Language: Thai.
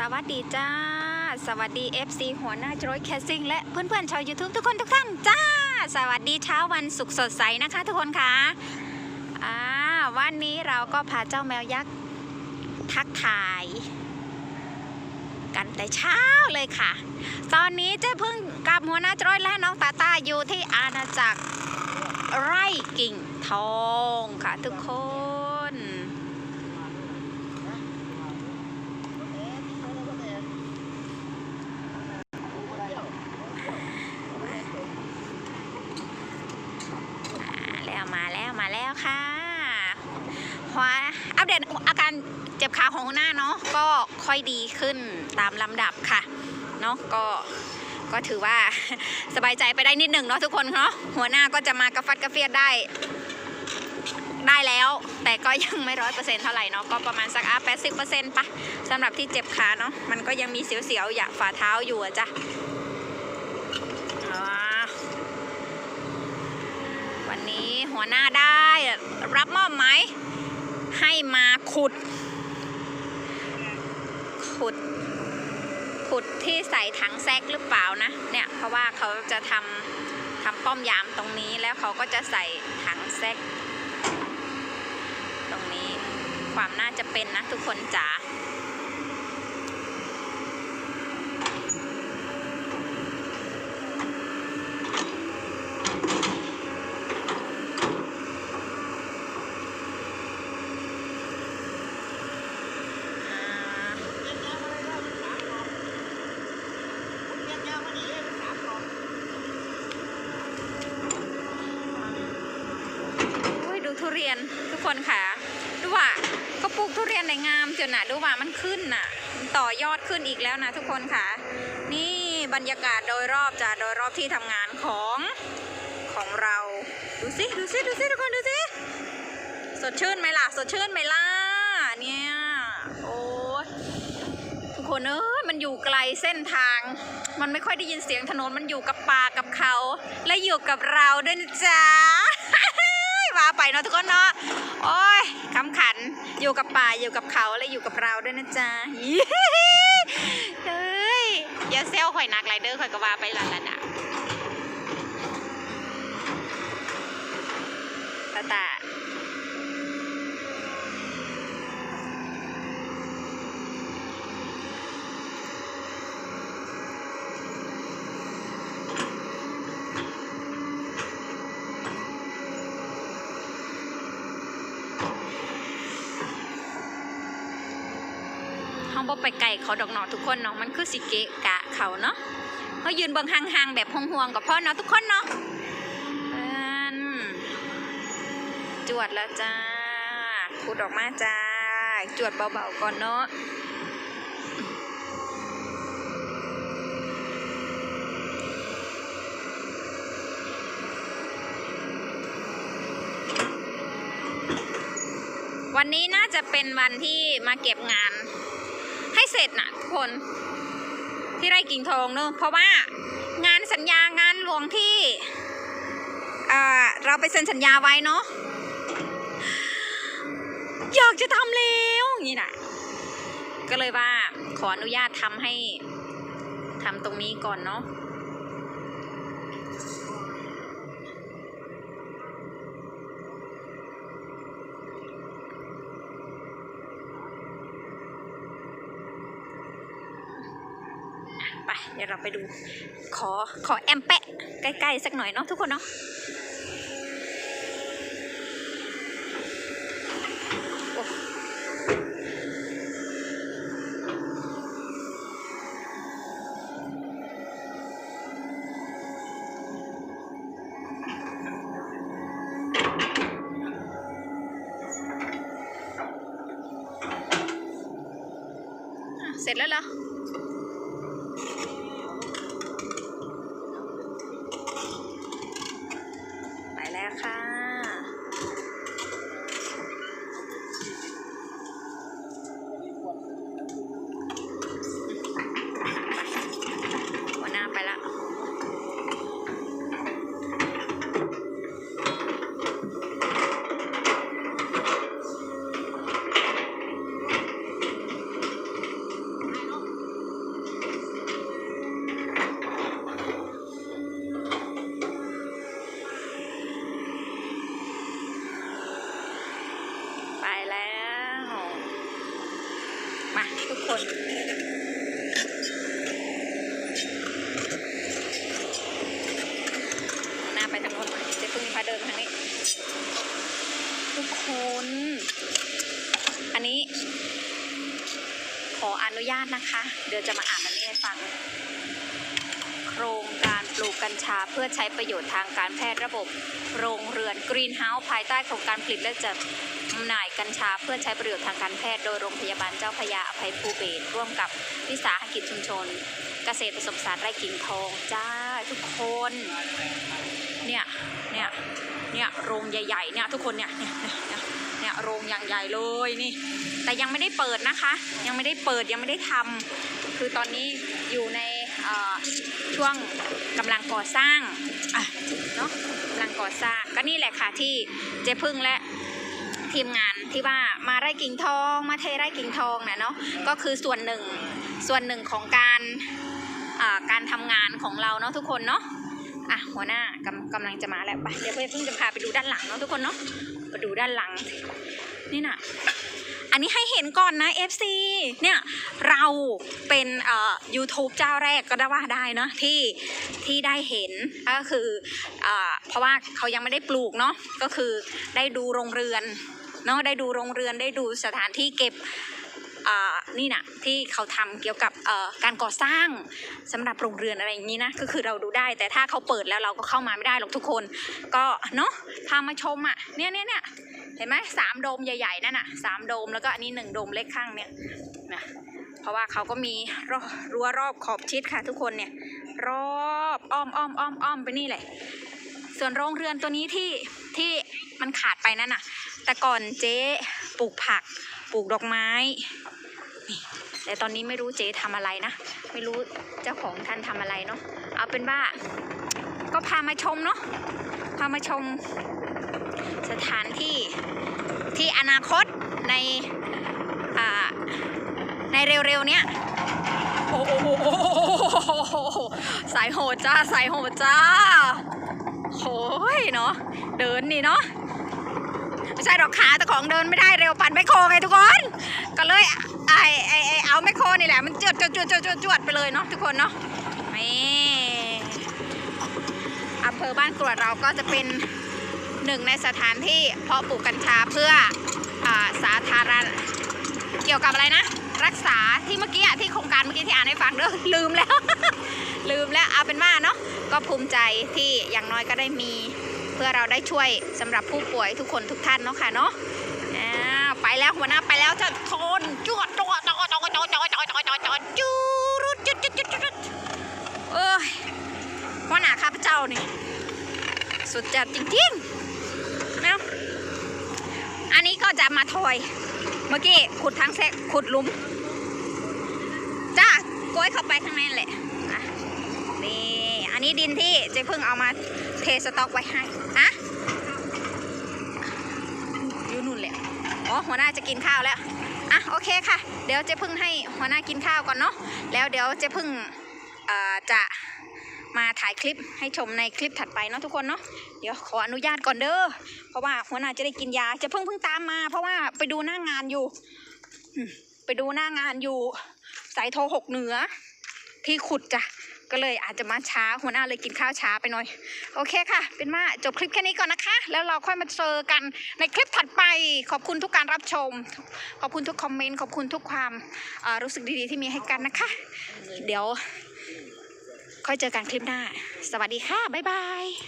สวัสดีจ้า สวัสดี FC หัวหน้าจรอยแคสซิ่งและเพื่อนๆ ชาว YouTube ทุกคนทุกท่านจ้า สวัสดีเช้าวันศุกร์สดใสนะคะทุกคนค่ะอ่าวันนี้เราก็พาเจ้าแมวยักษ์ทักทาย กันแต่เช้าเลยค่ะ ตอนนี้เจ๊พึ่งกับหัวหน้าจรอยและน้องตาตาอยู่ที่อาณาจักรไร่กิ่งทองค่ะทุกคน มาแล้ว มาแล้วค่ะหัวอัปเดตอาการเจ็บขาของหัวหน้าเนาะก็ค่อยดีขึ้นตามลำดับค่ะเนาะก็ก็ถือว่าสบายใจไปได้นิดหนึ่งเนาะทุกคนเนาะหัวหน้าก็จะมากระฟัดกระเฟียดได้ ได้แล้ว แต่ก็ยังไม่ร้อยเปอร์เซ็นต์เท่าไหร่เนาะก็ประมาณสักอะแปดสิบเปอร์เซ็นต์ปะสำหรับที่เจ็บขาเนาะมันก็ยังมีเสียวๆอยากฝ่าเท้าอยู่อะจ้ะอ่า วันนี้หัวหน้าได้รับมอบหมายให้มาขุด ขุด ขุดที่ใส่ถังแซกหรือเปล่านะ เนี่ยเพราะว่าเขาจะทำทำป้อมยามตรงนี้แล้วเขาก็จะใส่ถังแซกตรงนี้ความน่าจะเป็นนะทุกคนจ๋า อ่า โอ้ยดูทุเรียนทุกคนค่ะ ดูว่าเขาปลูกทุเรียนในงามจนน่ะ ดูว่ามันขึ้นน่ะ ต่อยอดขึ้นอีกแล้วนะทุกคนค่ะ นี่บรรยากาศโดยรอบจ้ะโดยรอบที่ทำงานของของเรา ดูสิดูสิดูสิทุกคนดูสิสดชื่นไหมล่ะ สดชื่นไหมล่ะเนี่ยโอ้ยทุกคนเอ้ยมันอยู่ไกลเส้นทาง มันไม่ค่อยได้ยินเสียงถนนมันอยู่กับป่ากับเขา และอยู่กับเราด้วยนะจ๊ะาไปเนาะทุกคนเนาะโอ้ยคำขันอยู่กับป่าอยู่กับเขาและอยู่กับเราด้วยนะจ๊ะเฮ้ยอย่าเซลข่อยนักไรเดอร์ข่อยก็ว่าไปลันลันอะตาตา ห้องบ่ไปไก่เขาดอกเนาะทุกคนเนาะมันคือสิเกะกะเขาเนาะเขายืนเบิ่งห่างๆแบบห่วงๆกับพ่อเนาะทุกคนเนาะนจวดแล้วจ้าขุดออกมาจ้า จวดเบาๆก่อนเนาะวันนี้น่าจะเป็นวันที่มาเก็บงาน ให้เสร็จนะทุกคนที่ไร่กิ่งทองเนอะเพราะว่างานสัญญางานหลวงที่เออเราไปเซ็นสัญญาไว้เนาะอยากจะทำแล้วนี่นะก็เลยว่าขออนุญาตทำให้ทำตรงนี้ก่อนเนาะ ดี๋ยวเราไปดู ขอขอแอมแปะใกล้ๆสักหน่อยเนาะทุกคนเนาะโอ้อะเสร็จแล้วเหรอ คนหน้าไปทางโน้นเจ๊พึ่งพาเดินทางนี้ ทุกคน อันนี้ ขออนุญาตนะคะ เดี๋ยวจะมาอ่านอันนี้ให้ฟัง โครงการปลูกกัญชาเพื่อใช้ประโยชน์ทางการแพทย์ระบบ โรงเรือนกรีนเฮาส์ภายใต้โครงการผลิตและจัด จำหน่ายกัญชาเพื่อใช้ประโยชน์ทางการแพทย์โดยโรงพยาบาลเจ้าพยาอภัยภูเบศรร่วมกับวิสาหกิจชุมชน เกษตรผสมสานไร่กิ่งทองจ้าทุกคน เนี่ยเนี่ยเนี่ยโรงใหญ่ๆเนี่ยทุกคนเนี่ยเนี่ยเนี่ยเนี่ยโรงอย่างใหญ่เลยนี่ แต่ยังไม่ได้เปิดนะคะ ยังไม่ได้เปิดยังไม่ได้ทำคือตอนนี้อยู่ในช่วงกำลังก่อสร้างเนาะกำลังก่อสร้างก็นี่แหละค่ะที่เจ๊พึ่งและ ทีมงานที่ว่ามาไร่กิ่งทองมาเทไร่กิ่งทองนะเนาะก็คือส่วนหนึ่งส่วนหนึ่งของการการทำงานของเราเนาะทุกคนเนาะอะหัวหน้ากำกำลังจะมาแล้วไปเดี๋ยวเพื่อนเพิ่งจะพาไปดูด้านหลังเนาะทุกคนเนาะไปดูด้านหลัง นี่น่ะอันนี้ให้เห็นก่อนนะ FC เนี่ยเราเป็นเอ่อ YouTube เจ้าแรกก็ได้ว่าได้เนอะที่ที่ได้เห็นก็คือเอ่อเพราะว่าเขายังไม่ได้ปลูกเนาะก็คือได้ดูโรงเรือน เนาะได้ดูโรงเรือนได้ดูสถานที่เก็บนี่นะที่เขาทำเกี่ยวกับการก่อสร้างสำหรับโรงเรือนอะไรอย่างนี้นะก็คือเราดูได้ แต่ถ้าเขาเปิดแล้วเราก็เข้ามาไม่ได้หรอกทุกคน ก็เนาะพามาชมอะเนี่ยเนี่ยเนี่ยเห็นไหมสามโดมใหญ่ๆนั่นน่ะสามโดมแล้วก็อันนี้หนึ่งโดมเล็กข้างเนี่ยนะเพราะว่าเขาก็มีรั้วรอบขอบชิดค่ะ ทุกคนเนี่ยรอบอ้อมอ้อมอ้อมอ้อมไปนี่แหละส่วนโรงเรือนตัวนี้ที่ที่มันขาดไปนั่นน่ะ แต่ก่อนเจ๊ปลูกผัก ปลูกดอกไม้แต่ตอนนี้ไม่รู้เจ๊ทำอะไรนะ ไม่รู้เจ้าของท่านทำอะไรเนาะเอาเป็นว่าก็พามาชมเนาะพามาชมสถานที่ที่อนาคตในในเร็วๆเนี้ยโอ้โหสายโหดจ้าสายโหดจ้าโอ้ยเนาะเดินนี่เนาะ ใช่ดอกขาแต่ของเดินไม่ได้เร็วปั่นไมโครไงทุกคน ก็เลยไอไอไอเอาไมโครนี่แหละมันจวดจวดจวดจวดจวดจวดไปเลยเนาะทุกคนเนาะนี่อำเภอบ้านกรวดเราก็จะเป็นหนึ่งในสถานที่เพาะปลูกกัญชาเพื่ออสาธารณเกี่ยวกับอะไรนะ รักษาที่เมื่อกี้ที่โครงการเมื่อกี้ที่อ่านให้ฟังเด้อลืมแล้ว ลืมแล้วเอาเป็นว่าเนาะก็ภูมิใจที่อย่างน้อยก็ได้มี เพื่อเราได้ช่วยสำหรับผู้ป่วยทุกคนทุกท่านเนาะค่ะเนาะไปแล้วหัวหน้าไปแล้วจะทนจวดจวดจวดจวดจวดจวดจวดจวดจวดจวดจูรุดจุดจุดจุดจุดเอ้ยหัวหน้าข้าพเจ้านี่สุดจัดจริงๆเนาะอันนี้ก็จะมาถอย เมื่อกี้ขุดทางแซขุดลุมจ้ากล้วยเข้าไปข้างในแหละนี่ นี้ดินที่เจ๊เพิ่งเอามาเทสต็อกไว้ให้อะอยู่นู่นแหละอ๋อหัวหน้าจะกินข้าวแล้วอะโอเคค่ะ เดี๋ยวเจ๊เพิ่งให้หัวหน้ากินข้าวก่อนเนาะแล้วเดี๋ยวเจ๊เพิ่งจะมาถ่ายคลิปให้ชมในคลิปถัดไปเนาะทุกคนเนาะเดี๋ยวขออนุญาตก่อนเด้อเพราะว่าหัวหน้าจะได้กินยาจะเพิ่งเพิ่งตามมา เพราะว่าไปดูหน้างานอยู่ ไปดูหน้างานอยู่ สายโทรหกเหนือ ที่ขุดจ้ะ ก็เลยอาจจะมาช้าหัวหน้าเลยกินข้าวช้าไปหน่อย โอเคค่ะ เป็นว่าจบคลิปแค่นี้ก่อนนะคะ แล้วเราค่อยมาเจอกันในคลิปถัดไป ขอบคุณทุกการรับชม ขอบคุณทุกคอมเมนต์ ขอบคุณทุกความรู้สึกดีๆ ที่มีให้กันนะคะ เดี๋ยว ค่อยเจอกันคลิปหน้า สวัสดีค่ะ บ๊ายบาย